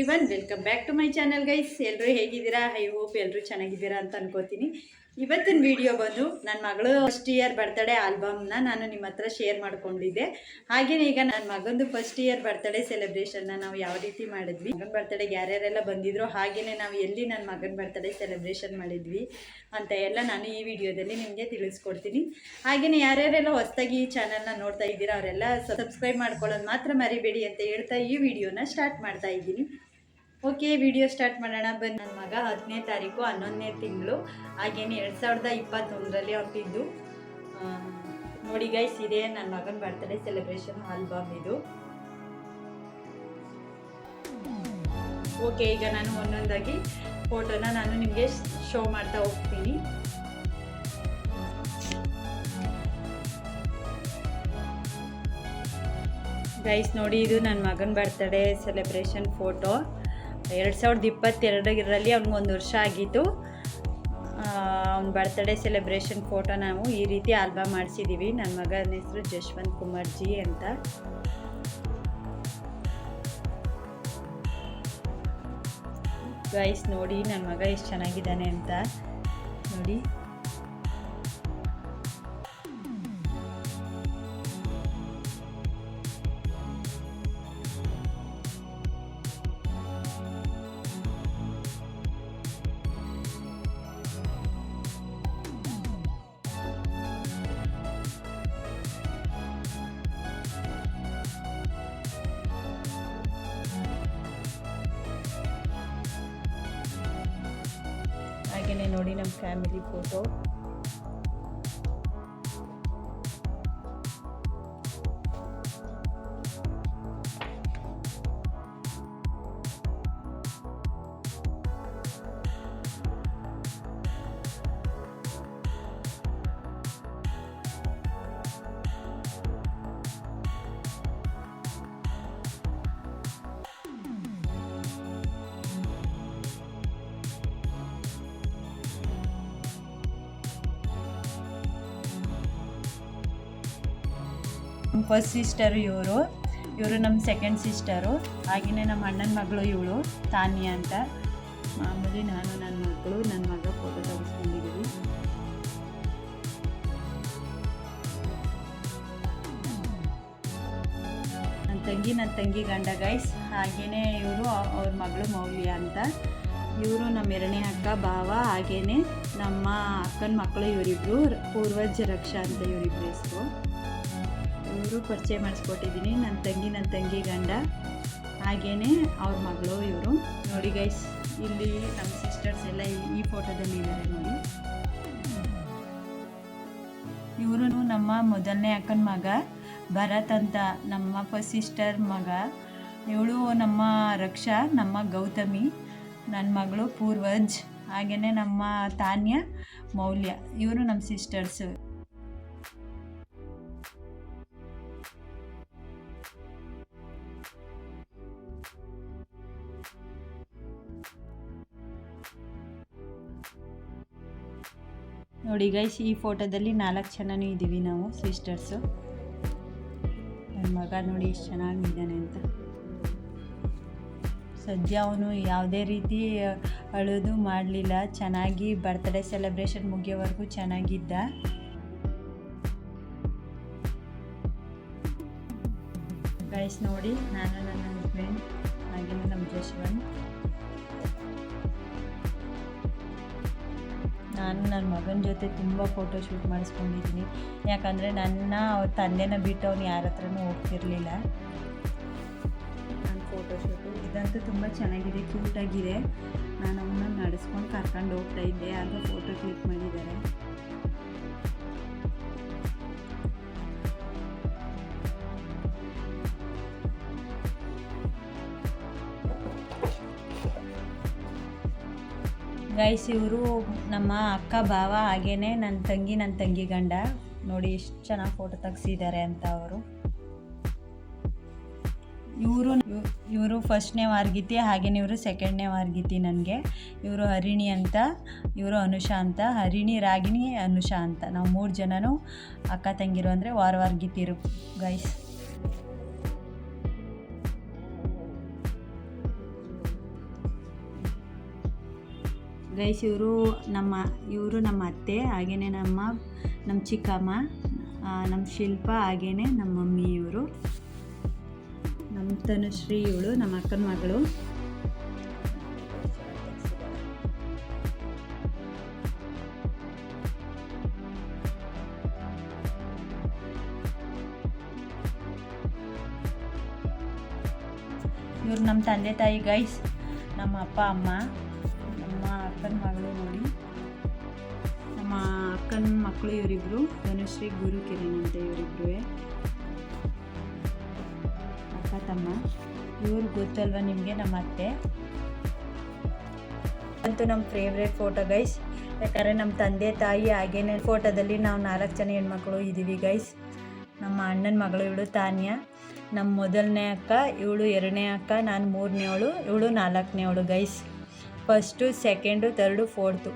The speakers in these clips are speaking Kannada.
Everyone welcome back to my channel guys ಎಲ್ಲರೂ ಹೇಗಿದ್ದೀರಾ? ಐ ಹೋಪ್ ಎಲ್ಲರೂ ಚೆನ್ನಾಗಿದ್ದೀರಾ ಅಂತ ಅನ್ಕೋತೀನಿ. ಇವತ್ತಿನ ವಿಡಿಯೋ ಬಂದು ನನ್ನ ಮಗಳು ಫಸ್ಟ್ ಇಯರ್ ಬರ್ತಡೇ ಆಲ್ಬಮ್ನ ನಾನು ನಿಮ್ಮ ಹತ್ರ ಶೇರ್ ಮಾಡ್ಕೊಂಡಿದ್ದೆ. ಹಾಗೆಯೇ ಈಗ ನನ್ನ ಮಗಂದು ಫಸ್ಟ್ ಇಯರ್ ಬರ್ತಡೇ ಸೆಲೆಬ್ರೇಷನ್ನ ನಾವು ಯಾವ ರೀತಿ ಮಾಡಿದ್ವಿ? ಮಗನ ಬರ್ತಡೇಗೆ ಯಾರ್ಯಾರೆಲ್ಲ ಬಂದಿದ್ರು ಹಾಗೆಯೇ ನಾವು ಎಲ್ಲಿ ನನ್ನ ಮಗನ ಬರ್ತಡೇ ಸೆಲೆಬ್ರೇಷನ್ ಮಾಡಿದ್ವಿ ಅಂತ ಎಲ್ಲ ನಾನು ಈ ವಿಡಿಯೋದಲ್ಲಿ ನಿಮಗೆ ತಿಳಿಸ್ಕೊಡ್ತೀನಿ. ಹಾಗೆಯೇ ಯಾರ್ಯಾರೆಲ್ಲ ಹೊಸದಾಗಿ ಈ ಚಾನಲ್ನ ನೋಡ್ತಾ ಇದ್ದೀರಾ, ಅವರೆಲ್ಲ ಸಬ್ಸ್ಕ್ರೈಬ್ ಮಾಡ್ಕೊಳ್ಳೋದು ಮಾತ್ರ ಮರಿಬೇಡಿ ಅಂತ ಹೇಳ್ತಾ ಈ ವಿಡಿಯೋನ ಸ್ಟಾರ್ಟ್ ಮಾಡ್ತಾ ಇದ್ದೀನಿ. ಓಕೆ, ವಿಡಿಯೋ ಸ್ಟಾರ್ಟ್ ಮಾಡೋಣ. ಬಂದು ನನ್ನ ಮಗ ಹತ್ತನೇ ತಾರೀಕು, ಹನ್ನೊಂದನೇ ತಿಂಗಳು. ಹಾಗೇನೆ ಎರಡು ಸಾವಿರದ ಇಪ್ಪತ್ತೊಂದರಲ್ಲಿ ಹುಟ್ಟಿದ್ದು ನೋಡಿ ಗೈಸ್ ಇದೆ ನನ್ನ ಮಗನ ಬರ್ತಡೇ ಸೆಲೆಬ್ರೇಷನ್ ಆಲ್ಬಮ್ ಇದು. ಓಕೆ, ಈಗ ನಾನು ಒಂದೊಂದಾಗಿ ಫೋಟೋನ ನಾನು ನಿಮಗೆ ಶೋ ಮಾಡ್ತಾ ಹೋಗ್ತೀನಿ. ಗೈಸ್ ನೋಡಿ, ಇದು ನನ್ನ ಮಗನ ಬರ್ತಡೇ ಸೆಲೆಬ್ರೇಷನ್ ಫೋಟೋ ಎರಡು ಸಾವಿರದ ಇಪ್ಪತ್ತೆರಡರಲ್ಲಿ ಅವ್ನಿಗೆ ಒಂದು ವರ್ಷ ಆಗಿತ್ತು ಅವ್ನ ಬರ್ತ್ಡೇ ಸೆಲೆಬ್ರೇಷನ್ ಫೋಟೋ ನಾವು ಈ ರೀತಿ ಆಲ್ಬಮ್ ಮಾಡಿಸಿದ್ದೀವಿ ನನ್ನ ಮಗನ ಹೆಸರು ಜಶ್ವಂತ್ ಕುಮಾರ್ ಜಿ ಅಂತ. ಗೈಸ್ ನೋಡಿ ನನ್ನ ಮಗ ಎಷ್ಟು ಚೆನ್ನಾಗಿದ್ದಾನೆ ಅಂತ. ನೋಡಿ. ಹಾಗೆಯೇ ನೋಡಿ ನಮ್ಮ ಫ್ಯಾಮಿಲಿ ಫೋಟೋ ಫಸ್ಟ್ ಸಿಸ್ಟರು ಇವರು. ಇವರು ನಮ್ಮ ಸೆಕೆಂಡ್ ಸಿಸ್ಟರು. ಹಾಗೆಯೇ ನಮ್ಮ ಅಣ್ಣನ ಮಗಳು ಇವಳು, ತಾನ್ಯ ಅಂತ. ಮಾಮೂಲಿ ನಾನು ನನ್ನ ಮಕ್ಕಳು ನನ್ನ ಮಗ ಫೋಟೋ ತೆಗೆಸ್ಕೊಂಡಿದ್ದೀವಿ ನನ್ನ ತಂಗಿ ನನ್ನ ತಂಗಿ ಗಂಡ ಗೈಸ್ ಹಾಗೆಯೇ ಇವರು, ಅವ್ರ ಮಗಳು ಮೌಲ್ಯ ಅಂತ. ಇವರು ನಮ್ಮ ಎರಡನೇ ಅಕ್ಕ, ಭಾವ. ಹಾಗೆಯೇ ನಮ್ಮ ಅಕ್ಕನ ಮಕ್ಕಳು ಇವರಿಬ್ಬರು ಪೂರ್ವಜ ರಕ್ಷಾ ಅಂತ ಇವರಿಬ್ಬರು ಹೆಸರು ಇವರು ಪರಿಚಯ ಮಾಡಿಸ್ಕೊಟ್ಟಿದ್ದೀನಿ. ನನ್ನ ತಂಗಿ ನನ್ನ ತಂಗಿ ಗಂಡ. ಹಾಗೇ ಅವ್ರ ಮಗಳು, ಇವರು. ನೋಡಿ ಗೈಸ್ ಇಲ್ಲಿ ನಮ್ಮ ಸಿಸ್ಟರ್ಸ್ ಎಲ್ಲ ಈ- ಫೋಟೋದಲ್ಲಿ ಇದ್ದಾರೆ ನೋಡಿ. ಇವರು ನಮ್ಮ ಮೊದಲನೇ ಅಕ್ಕನ ಮಗ. ಭರತ್ ಅಂತ ನಮ್ಮ ಫಸ್ಟ್ ಸಿಸ್ಟರ್ ಮಗ. ಇವಳು ನಮ್ಮ ರಕ್ಷಾ, ನಮ್ಮ ಗೌತಮಿ. ನನ್ನ ಮಗಳು ಪೂರ್ವಜ್. ಹಾಗೆಯೇ ನಮ್ಮ ತಾನ್ಯ, ಮೌಲ್ಯ. ಇವರು ನಮ್ಮ ಸಿಸ್ಟರ್ಸು ನೋಡಿ ಗೈಸ್ ಈ ಫೋಟೋದಲ್ಲಿ ನಾಲ್ಕು ಜನನೂ ಇದ್ದೀವಿ ನಾವು ಸಿಸ್ಟರ್ಸು ನನ್ನ ಮಗ ನೋಡಿ ಎಷ್ಟು ಚೆನ್ನಾಗಿದ್ದಾನೆ ಅಂತ. ಸದ್ಯ ಅವನು ಯಾವುದೇ ರೀತಿ ಅಳೋದು ಮಾಡಲಿಲ್ಲ. ಚೆನ್ನಾಗಿ ಬರ್ತ್ಡೇ ಸೆಲೆಬ್ರೇಷನ್ ಮುಗಿಯೋವರೆಗೂ ಚೆನ್ನಾಗಿದ್ದ. ಗೈಸ್ ನೋಡಿ, ನಾನು ನನ್ನ ಹಸ್ಬೆಂಡ್ ಹಾಗೆಯೇ ನಮ್ಮ ಜಶ್ವಂತ್ ನಾನು ನನ್ನ ಮಗನ ಜೊತೆ ತುಂಬ ಫೋಟೋ ಶೂಟ್ ಮಾಡಿಸ್ಕೊಂಡಿದ್ದೀನಿ. ಯಾಕಂದರೆ ನನ್ನ ಅವ್ರ ತಂದೆನ ಬಿಟ್ಟು ಅವ್ನು ಯಾರ ಹತ್ರನೂ ಹೋಗ್ತಿರ್ಲಿಲ್ಲ. ನನ್ನ ಫೋಟೋ ಶೂಟು ಇದಂತೂ ತುಂಬ ಚೆನ್ನಾಗಿದೆ ಕ್ಯೂಟಾಗಿದೆ ನಾನು ಅವನ್ನ ನಡೆಸ್ಕೊಂಡು ಕರ್ಕೊಂಡು ಹೋಗ್ತಾ ಇದ್ದೆ. ಆಗ ಫೋಟೋ ಕ್ಲಿಕ್ ಮಾಡಿದ್ದಾರೆ. ಗೈಸ್ ಇವರು ನಮ್ಮ ಅಕ್ಕ ಭಾವ ಹಾಗೇನೆ ನನ್ನ ತಂಗಿ ನನ್ನ ತಂಗಿ ಗಂಡ. ನೋಡಿ ಎಷ್ಟು ಚೆನ್ನಾಗಿ ಫೋಟೋ ತೆಗ್ಸಿದ್ದಾರೆ ಅಂತ ಅವರು. ಇವರು ಇವರು ಫಸ್ಟ್ನೇ ವಾರ್ಗಿತಿ, ಹಾಗೇನೆ ಇವರು ಸೆಕೆಂಡ್ನೇ ವಾರ್ಗಿತಿ ನನಗೆ. ಇವರು ಹರಿಣಿ ಅಂತ, ಇವರು ಅನುಷಾ ಅಂತ, ಹರಿಣಿ, ರಾಗಿಣಿ, ಅನುಷಾ ಅಂತ. ನಾವು ಮೂರು ಜನನೂ ಅಕ್ಕ ತಂಗಿರು ಅಂದರೆ ವಾರ ವಾರ್ಗಿತಿರು, ಗೈಸ್. ಗೈಸ್, ಇವರು ನಮ್ಮ ಇವರು ನಮ್ಮ ಅತ್ತೆ, ಹಾಗೇನೆ ನಮ್ಮ ನಮ್ಮ ಚಿಕ್ಕಮ್ಮ ನಮ್ಮ ಶಿಲ್ಪ, ಹಾಗೇನೆ ನಮ್ಮ ಮಮ್ಮಿ ಇವರು. ನಮ್ಮ ತನುಶ್ರೀ ಇವಳು, ನಮ್ಮ ಅಕ್ಕನ ಮಗಳು. ಇವ್ರು ನಮ್ಮ ತಂದೆ ತಾಯಿ ಗೈಸ್, ನಮ್ಮ ಅಪ್ಪ, ಅಮ್ಮ. ಅಕ್ಕನ ಮಗಳು ನೋಡಿ. ನಮ್ಮ ಅಕ್ಕನ ಮಕ್ಕಳು ಇವರಿಬ್ರು, ಧನುಶ್ರೀ, ಗುರು ಕಿರಣ್ ಅಂತ ಇವರಿಬ್ರು ಅಕ್ಕ, ತಮ್ಮ. ಇವ್ರು ಗೊತ್ತಲ್ವ ನಿಮಗೆ? ನಮ್ಮ ಅತ್ತೆ. ಅಂತೂ ನಮ್ಮ ಫೇವ್ರೇಟ್ ಫೋಟೋ ಗೈಸ್ ಯಾಕಂದರೆ ನಮ್ಮ ತಂದೆ, ತಾಯಿ ಹಾಗೇನೆ ಫೋಟೋದಲ್ಲಿ ನಾವು ನಾಲ್ಕು ಜನ ಹೆಣ್ಮಕ್ಳು ಇದ್ದೀವಿ ಗೈಸ್ ನಮ್ಮ ಅಣ್ಣನ ಮಗಳು, ಇವಳು ತಾನ್ಯ. ನಮ್ಮ ಮೊದಲನೇ ಅಕ್ಕ, ಇವಳು ಎರಡನೇ ಅಕ್ಕ, ನಾನು ಮೂರನೇ ಅವಳು, ಇವಳು ನಾಲ್ಕನೇ ಅವಳು guys first second third fourth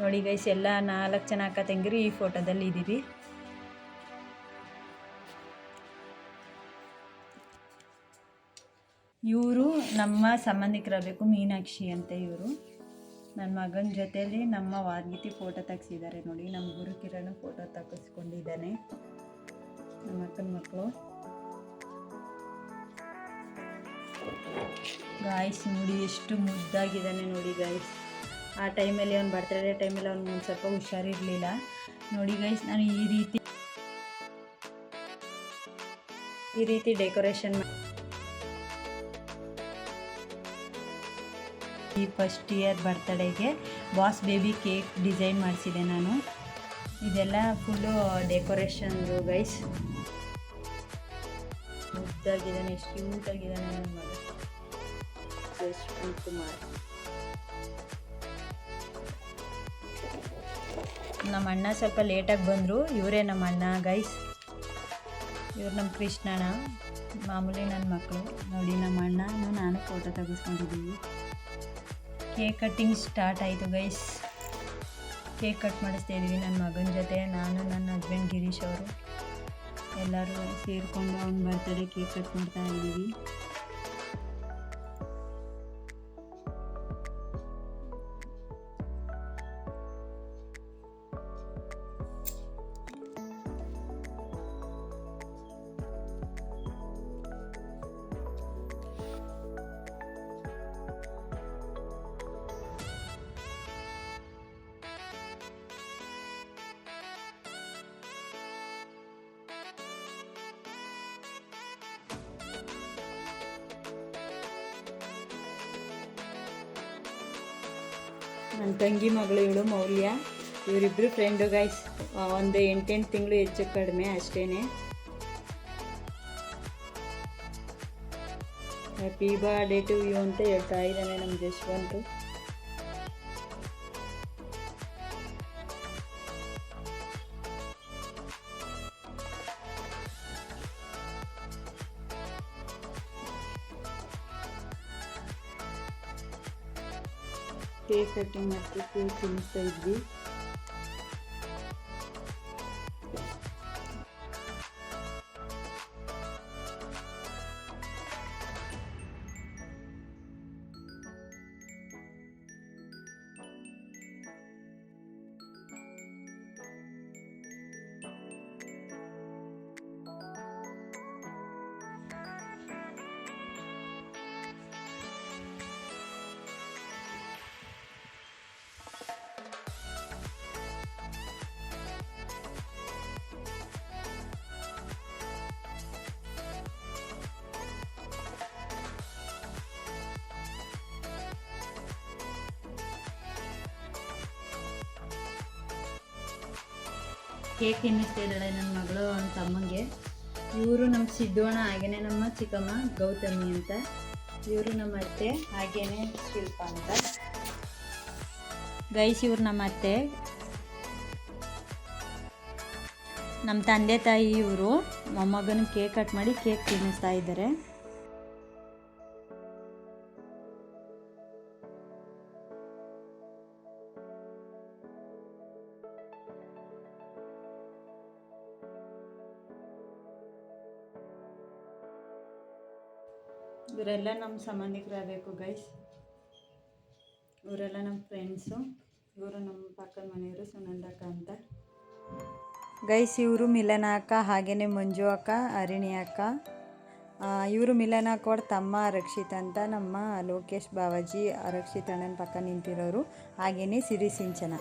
ನೋಡಿ ಗೈಸ್ ಎಲ್ಲ ನಾಲ್ಕು ಜನ ಅಕ್ಕ ತಂಗಿರು ಈ ಫೋಟೋದಲ್ಲಿ ಇದ್ದೀವಿ. ಇವರು ನಮ್ಮ ಸಂಬಂಧಿಕರಬೇಕು ಮೀನಾಕ್ಷಿ ಅಂತ ಇವರು. ನನ್ನ ಮಗನ ಜೊತೆಯಲ್ಲಿ ನಮ್ಮ ವಾರ್ಗಿತಿ ಫೋಟೋ ತೆಗ್ಸಿದ್ದಾರೆ ನೋಡಿ ನಮ್ಮ ಗುರು ಕಿರಣ್ ಫೋಟೋ ತೆಗೆಸ್ಕೊಂಡಿದ್ದಾನೆ. ನಮ್ಮ ಅಕ್ಕನ ಮಕ್ಕಳು ಗಾಯ್ಸ್ ನೋಡಿ ಎಷ್ಟು ಮುದ್ದಾಗಿದ್ದಾನೆ ನೋಡಿ ಗಾಯ್ಸ್ ಆ ಟೈಮಲ್ಲಿ ಅವ್ನು ಬರ್ತ್ಡೇ ಟೈಮಲ್ಲಿ ಅವ್ನಿಗೆ ಒಂದು ಸ್ವಲ್ಪ ಹುಷಾರಿರಲಿಲ್ಲ. ನೋಡಿ ಗೈಸ್ ನಾನು ಈ ರೀತಿ ಈ ರೀತಿ ಡೆಕೋರೇಷನ್ ಈ ಫಸ್ಟ್ ಇಯರ್ ಬರ್ತಡೇಗೆ ಬಾಸ್ ಬೇಬಿ ಕೇಕ್ ಡಿಸೈನ್ ಮಾಡಿಸಿದೆ ನಾನು. ಇದೆಲ್ಲ ಫುಲ್ಲು ಡೆಕೋರೇಷನ್ದು ಗೈಸ್ ಮುದ್ದಾಗಿದ್ದಾನೆ, ಎಷ್ಟು ಕ್ಯೂಟ್ ಆಗಿದ್ದಾನೆ ನನ್ನ ಮಗ ಯಶ್ವಂತ್ ಕುಮಾರ್ ನಮ್ಮ ಅಣ್ಣ ಸ್ವಲ್ಪ ಲೇಟಾಗಿ ಬಂದರು. ಇವರೇ ನಮ್ಮ ಅಣ್ಣ ಗೈಸ್ ಇವ್ರು ನಮ್ಮ ಕೃಷ್ಣಣ್ಣ ಮಾಮೂಲಿ ನನ್ನ ಮಕ್ಕಳು ನೋಡಿ, ನಮ್ಮ ಅಣ್ಣ ನಾನು ಫೋಟೋ ತೆಗೆಸ್ಕೊಂಡಿದ್ದೀವಿ ಕೇಕ್ ಕಟ್ಟಿಂಗ್ ಸ್ಟಾರ್ಟ್ ಆಯಿತು ಗೈಸ್ ಕೇಕ್ ಕಟ್ ಮಾಡಿಸ್ತಾ ಇದ್ದೀವಿ ನನ್ನ ಮಗನ ಜೊತೆ. ನಾನು, ನನ್ನ ಹಸ್ಬೆಂಡ್ ಗಿರೀಶ್ ಅವರು. ಎಲ್ಲರೂ ಸೇರಿಕೊಂಡು ಅವ್ನ ಬರ್ತಡೇ ಕೇಕ್ ಕಟ್ ಮಾಡ್ತಾ ಇದ್ದೀವಿ ನನ್ನ ತಂಗಿ ಮಗಳು ಇವಳು ಮೌಲ್ಯ. ಇವರಿಬ್ಬರು ಫ್ರೆಂಡು ಗೈಸ್ ಒಂದು ಎಂಟೆಂಟು ತಿಂಗಳು ಹೆಚ್ಚು ಕಡಿಮೆ ಅಷ್ಟೇ ಹ್ಯಾಪಿ ಬರ್ಡೇ ಟು ಯು ಅಂತ ಹೇಳ್ತಾ ಇದ್ದಾನೆ ನಮ್ಮ ಜಶ್ವಂತು ಕೇಕ್ ಕಟ್ಟಿಂಗ್ ಮಾಡ್ತೀವಿ ಕೇಕ್ ತಿನ್ನಿಸ್ತಾ ಇದ್ವಿ ಕೇಕ್ ತಿನ್ನಿಸ್ತಾ ಇದ್ದಾಳೆ ನನ್ನ ಮಗಳು ಅವನ ತಮ್ಮಂಗೆ. ಇವರು ನಮ್ಮ ಸಿದ್ದೋಣ, ಹಾಗೇನೆ ನಮ್ಮ ಚಿಕ್ಕಮ್ಮ ಗೌತಮಿ ಅಂತ. ಇವರು ನಮ್ಮ ಅತ್ತೆ, ಹಾಗೇನೆ ಶಿಲ್ಪ ಅಂತ. ಗೈಸ್, ಇವ್ರು ನಮ್ಮ ಅತ್ತೆ. ನಮ್ಮ ತಂದೆ ತಾಯಿ ಇವರು. ಮೊಮ್ಮಗನ ಕೇಕ್ ಕಟ್ ಮಾಡಿ ಕೇಕ್ ತಿನ್ನಿಸ್ತಾ ಇದ್ದಾರೆ. ಇವರೆಲ್ಲ ನಮ್ಮ ಸಂಬಂಧಿಕರಾಗಬೇಕು ಗೈಸ್ ಇವರೆಲ್ಲ ನಮ್ಮ ಫ್ರೆಂಡ್ಸು ಇವರು ನಮ್ಮ ಪಕ್ಕದ ಮನೆಯವರು ಸುನಂದಕ್ಕ ಅಂತ. ಗೈಸ್ ಇವರು ಮಿಲನ ಅಕ್ಕ ಹಾಗೇ ಮಂಜು ಅಕ್ಕ, ಅರಿಣಿ ಅಕ್ಕ. ಇವರು ಮಿಲನ ಅಕ್ಕವ್ರ ತಮ್ಮ ರಕ್ಷಿತ್ ಅಂತ ನಮ್ಮ ಲೋಕೇಶ್ ಬಾವಾಜಿ ರಕ್ಷಿತ್ ಅಣ್ಣನ ಪಕ್ಕ ನಿಂತಿರೋರು. ಹಾಗೆಯೇ ಸಿರಿ ಸಿಂಚನ.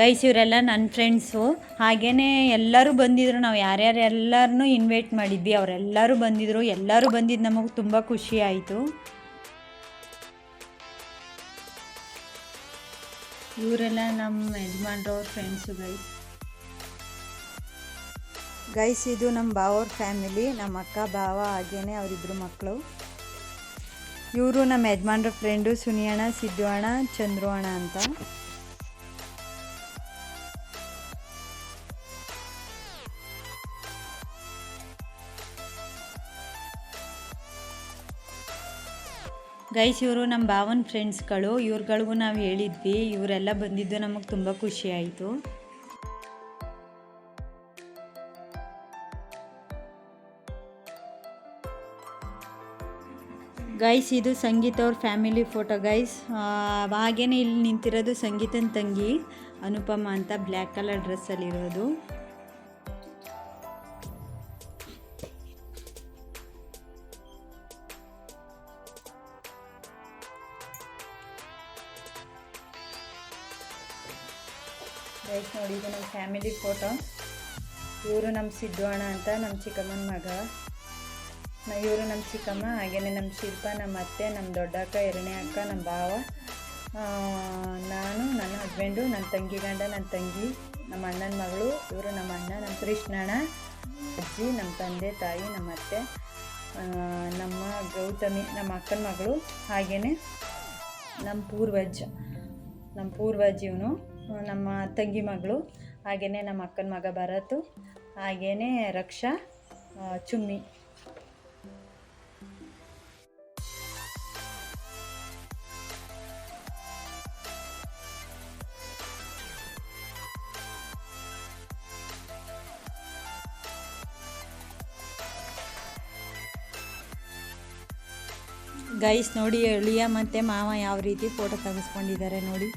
ಗೈಸ್ ಇವರೆಲ್ಲ ನನ್ನ ಫ್ರೆಂಡ್ಸು ಹಾಗೆಯೇ ಎಲ್ಲರೂ ಬಂದಿದ್ರು. ನಾವು ಯಾರ್ಯಾರು ಎಲ್ಲರನ್ನೂ ಇನ್ವೈಟ್ ಮಾಡಿದ್ವಿ. ಅವರೆಲ್ಲರೂ ಬಂದಿದ್ದರು ಎಲ್ಲರೂ ಬಂದಿದ್ದು ನಮಗೆ ತುಂಬ ಖುಷಿ ಆಯಿತು. ಇವರೆಲ್ಲ ನಮ್ಮ ಯಜಮಾನ್ರವ್ರ ಫ್ರೆಂಡ್ಸು ಗೈಸ್ ಗೈಸ್ ಇದು ನಮ್ಮ ಬಾವವ್ರ ಫ್ಯಾಮಿಲಿ ನಮ್ಮ ಅಕ್ಕ ಬಾವ ಹಾಗೇನೆ ಅವರಿಬ್ಬರು ಮಕ್ಕಳು ಇವರು ನಮ್ಮ ಯಜಮಾನ್ರ ಫ್ರೆಂಡು ಸುನಿಯಣ್ಣ, ಸಿದ್ದು ಅಣ್ಣ, ಚಂದ್ರು ಅಣ್ಣ ಅಂತ. ಗೈಸ್, ಇವರು ನಮ್ಮ ಭಾವನ ಫ್ರೆಂಡ್ಸ್ಗಳು ಇವ್ರುಗಳಿಗೂ ನಾವು ಹೇಳಿದ್ವಿ. ಇವರೆಲ್ಲ ಬಂದಿದ್ದು ನಮಗೆ ತುಂಬ ಖುಷಿ ಆಯಿತು. ಗೈಸ್, ಇದು ಸಂಗೀತ ಅವ್ರ ಫ್ಯಾಮಿಲಿ ಫೋಟೋ ಗೈಸ್ ಹಾಗೇನೆ ಇಲ್ಲಿ ನಿಂತಿರೋದು ಸಂಗೀತನ ತಂಗಿ ಅನುಪಮ ಅಂತ ಬ್ಲ್ಯಾಕ್ ಕಲರ್ ಡ್ರೆಸ್ಸಲ್ಲಿರೋದು ನೋಡಿ ಇದು ನಮ್ಮ ಫ್ಯಾಮಿಲಿ ಫೋಟೋ. ಇವರು ನಮ್ಮ ಸಿದ್ದು ಅಣ್ಣ ಅಂತ ನಮ್ಮ ಚಿಕ್ಕಮ್ಮನ ಮಗ. ಇವರು ನಮ್ಮ ಚಿಕ್ಕಮ್ಮ ಹಾಗೆಯೇ ನಮ್ಮ ಶಿಲ್ಪ, ನಮ್ಮ ಅತ್ತೆ, ನಮ್ಮ ದೊಡ್ಡಕ್ಕ, ಎರಡನೇ ಅಕ್ಕ, ನಮ್ಮ ಭಾವ. ನಾನು, ನನ್ನ ಹಸ್ಬೆಂಡು ನನ್ನ ತಂಗಿ ಗಂಡ, ನನ್ನ ತಂಗಿ, ನಮ್ಮ ಅಣ್ಣನ ಮಗಳು, ಇವರು ನಮ್ಮ ಅಣ್ಣ, ನಮ್ಮ ಕೃಷ್ಣಣ್ಣ, ಅಜ್ಜಿ, ನಮ್ಮ ತಂದೆ, ತಾಯಿ, ನಮ್ಮ ಅತ್ತೆ ನಮ್ಮ ಗೌತಮಿ, ನಮ್ಮ ಅಕ್ಕನ ಮಗಳು ಹಾಗೆಯೇ ನಮ್ಮ ಪೂರ್ವಜ ನಮ್ಮ ಪೂರ್ವಜ ಇವನು. ನಮ್ಮ ತಂಗಿ ಮಗಳು ಹಾಗೆಯೇ ನಮ್ಮ ಅಕ್ಕನ ಮಗ ಭರತು ಹಾಗೆಯೇ ರಕ್ಷಾ ಚುಮ್ಮಿ. ಗೈಸ್ ನೋಡಿ ಅಳಿಯ ಮತ್ತು ಮಾವ ಯಾವ ರೀತಿ ಫೋಟೋ ತೆಗೆಸ್ಕೊಂಡಿದ್ದಾರೆ ನೋಡಿ.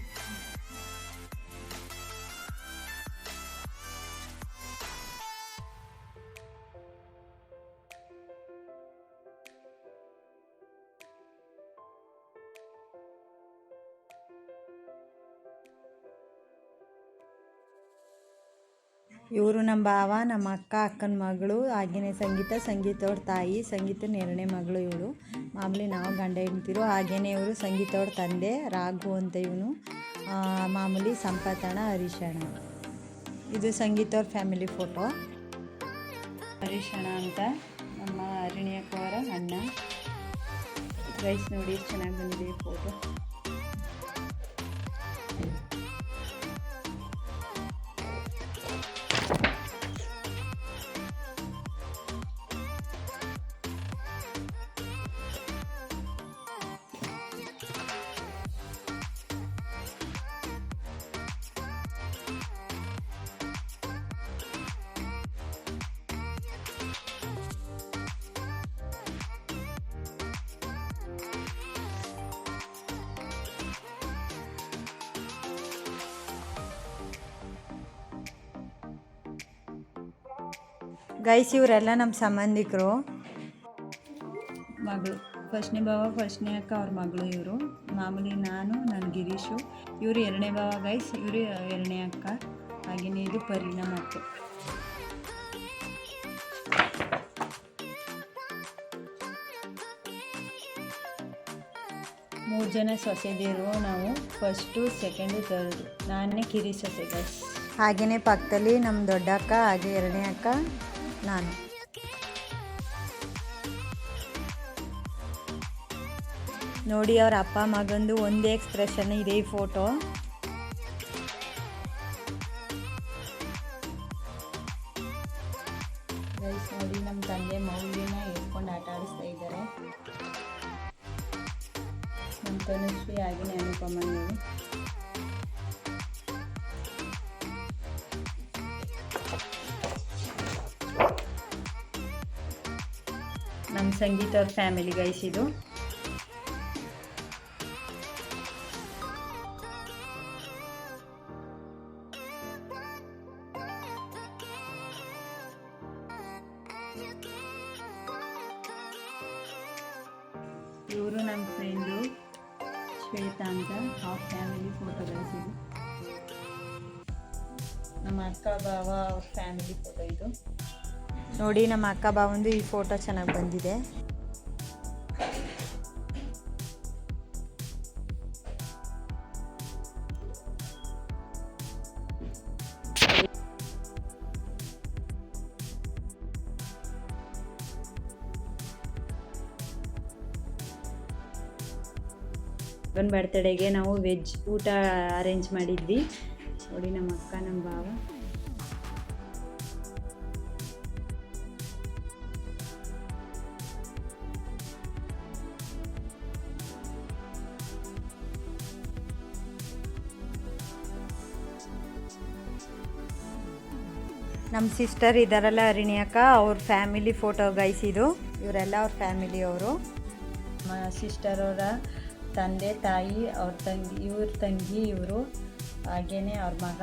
ಇವರು ನಮ್ಮ ಭಾವ ನಮ್ಮ ಅಕ್ಕ, ಅಕ್ಕನ ಮಗಳು ಹಾಗೆಯೇ ಸಂಗೀತ ಸಂಗೀತ ಅವ್ರ ತಾಯಿ, ಸಂಗೀತ ಎರಡನೇ ಮಗಳು ಇವಳು ಮಾಮೂಲಿ ನಾವು ಗಂಡ ಹೆಂಡ್ತಿರು ಹಾಗೆಯೇ ಇವರು ಸಂಗೀತ ಅವ್ರ ತಂದೆ ರಾಘು ಅಂತ ಇವನು. ಮಾಮೂಲಿ ಸಂಪತಣ ಹರೀಶಣ ಇದು ಸಂಗೀತ ಅವ್ರ ಫ್ಯಾಮಿಲಿ ಫೋಟೋ. ಹರಿಶಣ ಅಂತ ನಮ್ಮ ಅರಣ್ಯಕ್ಕವರ ಅಣ್ಣ. ರೈಸ್ ನೋಡಿ, ಚೆನ್ನಾಗಿ ಬಂದಿದೆ ಫೋಟೋ. ಗೈಸ್ ಇವರೆಲ್ಲ ನಮ್ಮ ಸಂಬಂಧಿಕರು. ಮಗಳು ಫಸ್ಟ್ನೇ ಭಾವ ಫಸ್ಟ್ನೇ ಅಕ್ಕ ಅವ್ರ ಮಗಳು ಇವರು. ಮಾಮೂಲಿ ನಾನು ನನ್ನ ಗಿರೀಶು. ಇವರು ಎರಡನೇ ಭಾವ ಗೈಸ್ ಇವರು ಎರಡನೇ ಅಕ್ಕ. ಹಾಗೆಯೇ ಇದು ಪರಿಣಾಮ ಅಕ್ಕ ಮೂರು ಜನ ಸೊಸೆದಿರು ನಾವು ಫಸ್ಟು ಸೆಕೆಂಡು ತರ್ಡು ನಾನೇ ಕಿರಿ ಸೊಸೆ ಗೈಸ್ ಹಾಗೆಯೇ ಪಕ್ಕದಲ್ಲಿ ನಮ್ಮ ದೊಡ್ಡ ಅಕ್ಕ ಹಾಗೆ ಎರಡನೇ ಅಕ್ಕ. ನಾನು. ನೋಡಿ, ಅವ್ರ ಅಪ್ಪ ಮಗಂದು ಒಂದೇ ಎಕ್ಸ್ಪ್ರೆಷನ್ ಇದೆ ಈ ಫೋಟೋ ನೋಡಿ ನಮ್ಮ ತಂದೆ ಮೌಲ್ಯನ ಇಟ್ಕೊಂಡು ಆಟ ಆಡಿಸ್ತಾ ಇದ್ದಾರೆ. ನಮ್ಮ ತನುಶ್ರೀ ಆಗಿನೇ ಅನುಪಮ ನೋಡಿ ಸಂಗೀತ ಅವ್ರ ಫ್ಯಾಮಿಲಿ ಗೈಸ್ ಇದು ಇವರು ನಮ್ಮ ಫ್ರೆಂಡು ಶ್ವೇತಾ ಅಂತ ಅವ್ರ ಫ್ಯಾಮಿಲಿ ಫೋಟೋ ಇದು. ನಮ್ಮ ಅಕ್ಕ, ಬಾವ, ಅವ್ರ ಫ್ಯಾಮಿಲಿ ಫೋಟೋ ಇದು. ನೋಡಿ ನಮ್ಮ ಅಕ್ಕ ಬಾವಂದು ಈ ಫೋಟೋ ಚೆನ್ನಾಗಿ ಬಂದಿದೆ. ಬರ್ತ್ಡೇಗೆ ನಾವು ವೆಜ್ ಊಟ ಅರೇಂಜ್ ಮಾಡಿದ್ವಿ. ನೋಡಿ ನಮ್ಮ ಅಕ್ಕ, ನಮ್ಮ ಭಾವ ನಮ್ಮ ಸಿಸ್ಟರ್ ಇದ್ದಾರಲ್ಲ ಅಕ್ಕ, ಅವ್ರ ಫ್ಯಾಮಿಲಿ ಫೋಟೋ ಗೈಸ್ ಇದು. ಇವರೆಲ್ಲ ಅವ್ರ ಫ್ಯಾಮಿಲಿ ಅವರು. ಸಿಸ್ಟರ್ ಅವರ ತಂದೆ, ತಾಯಿ, ಅವ್ರ ತಂಗಿ, ಇವ್ರ ತಂಗಿ, ಇವರು, ಹಾಗೇನೆ ಅವ್ರ ಮಗ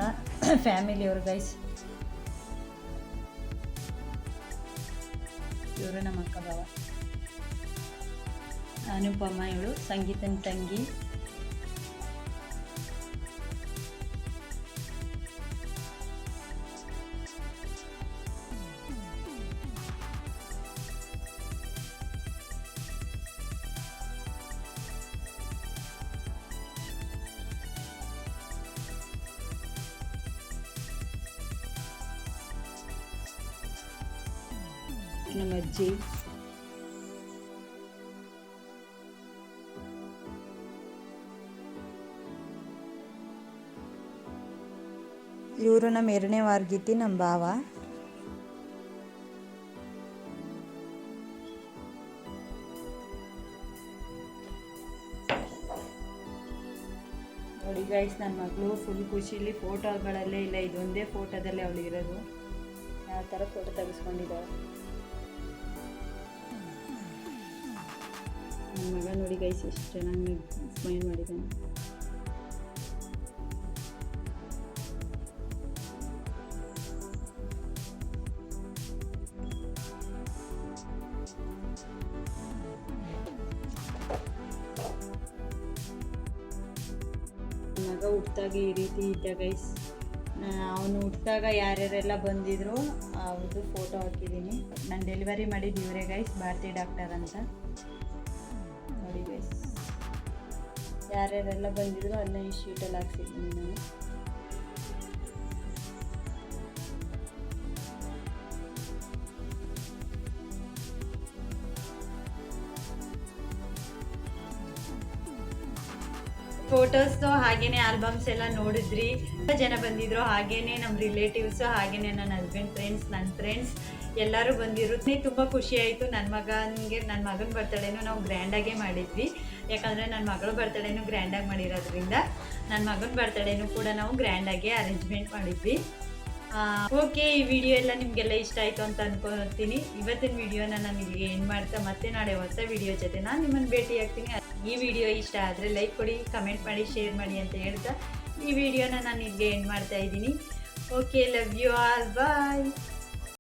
ಫ್ಯಾಮಿಲಿ ಅವರು ಗೈಸ್ ಇವರು ನಮ್ಮ ಅಕ್ಕ ಬಾವ. ಅನುಪಮ್ಮ ಇವಳು, ಸಂಗೀತನ ತಂಗಿ. ಇವರು ನಮ್ಮ ಎರಡನೇ ವಾರ್ಗಿತಿ ನಮ್ಮ ಭಾವ. ನೋಡಿ ಗೈಸ್ ನನ್ನ ಮಗಳು ಫುಲ್ ಖುಷಿಲಿ ಫೋಟೋಗಳಲ್ಲೇ ಇಲ್ಲ, ಇದೊಂದೇ ಫೋಟೋದಲ್ಲೇ ಇರೋದು. ಯಾವ ಥರ ಫೋಟೋ ತೆಗೆಸ್ಕೊಂಡಿದ್ದಾವೆ ನನ್ನ ಮಗ ನೋಡಿ ಗೈಸ್ ಎಷ್ಟು ಚೆನ್ನಾಗಿ ಸ್ಮೈಲ್ ಮಾಡಿದ್ದಾನೆ. ಮಗ ಹುಟ್ಟಿದಾಗ ಈ ರೀತಿ ಇದ್ದ ಗೈಸ್ ಅವನು ಹುಟ್ಟಿದಾಗ ಯಾರ್ಯಾರೆಲ್ಲ ಬಂದಿದ್ರು ಅವ್ರದ್ದು ಫೋಟೋ ಹಾಕಿದ್ದೀನಿ ನಾನು ಡೆಲಿವರಿ ಮಾಡಿದ್ದು ಇವರೇ ಗೈಸ್ ಭಾರತಿ ಡಾಕ್ಟರ್ ಅಂತ. ನೋಡಿ ಗೈಸ್ ಯಾರ್ಯಾರೆಲ್ಲ ಬಂದಿದ್ರು ಅದನ್ನ ಈ ಶೀಟಲ್ಲಿ ಹಾಕ್ಸಿದ್ದೀನಿ ನಾನು. ಫೋಟೋಸ್ದು ಹಾಗೇನೆ ಆಲ್ಬಮ್ಸ್ ಎಲ್ಲ ನೋಡಿದ್ರಿ. ತುಂಬ ಜನ ಬಂದಿದ್ರು. ಹಾಗೇನೆ ನಮ್ಮ ರಿಲೇಟಿವ್ಸ್ ಹಾಗೇನೆ ನನ್ನ ಹಸ್ಬೆಂಡ್ ಫ್ರೆಂಡ್ಸ್ ನನ್ನ ಫ್ರೆಂಡ್ಸ್ ಎಲ್ಲರೂ ಬಂದಿರುತ್ತೆ ತುಂಬಾ ಖುಷಿ ಆಯ್ತು. ನನ್ನ ಮಗನಿಗೆ ನನ್ನ ಮಗನ ಬರ್ತಡೇನು ನಾವು ಗ್ರ್ಯಾಂಡಾಗೇ ಮಾಡಿದ್ವಿ. ಯಾಕಂದ್ರೆ ನನ್ನ ಮಗಳ ಬರ್ತಡೇನು ಗ್ರ್ಯಾಂಡಾಗಿ ಮಾಡಿರೋದ್ರಿಂದ ನನ್ನ ಮಗನ ಬರ್ತಡೇನು ಕೂಡ ನಾವು ಗ್ರ್ಯಾಂಡಾಗೆ ಅರೇಂಜ್ಮೆಂಟ್ ಮಾಡಿದ್ವಿ. ಓಕೆ ಈ ವಿಡಿಯೋ ಎಲ್ಲ ನಿಮಗೆಲ್ಲ ಇಷ್ಟ ಆಯ್ತು ಅಂತ ಅನ್ಕೊತೀನಿ ಇವತ್ತಿನ ವಿಡಿಯೋನ ನಾನು ಇಲ್ಲಿಗೆ ಏನ್ ಮಾಡ್ತಾ, ಮತ್ತೆ ನಾಳೆ ಹೊಸ ವಿಡಿಯೋ ಜೊತೆ ನಾನು ನಿಮ್ಮನ್ನು ಭೇಟಿ ಆಗ್ತೀನಿ ಈ ವಿಡಿಯೋ ಇಷ್ಟ ಆದರೆ ಲೈಕ್ ಕೊಡಿ ಕಮೆಂಟ್ ಮಾಡಿ ಶೇರ್ ಮಾಡಿ ಅಂತ ಹೇಳ್ತಾ ಈ ವಿಡಿಯೋನ ನಾನು ಇಲ್ಲಿಗೆ ಎಂಡ್ ಮಾಡ್ತಾ ಇದ್ದೀನಿ. Okay love you all bye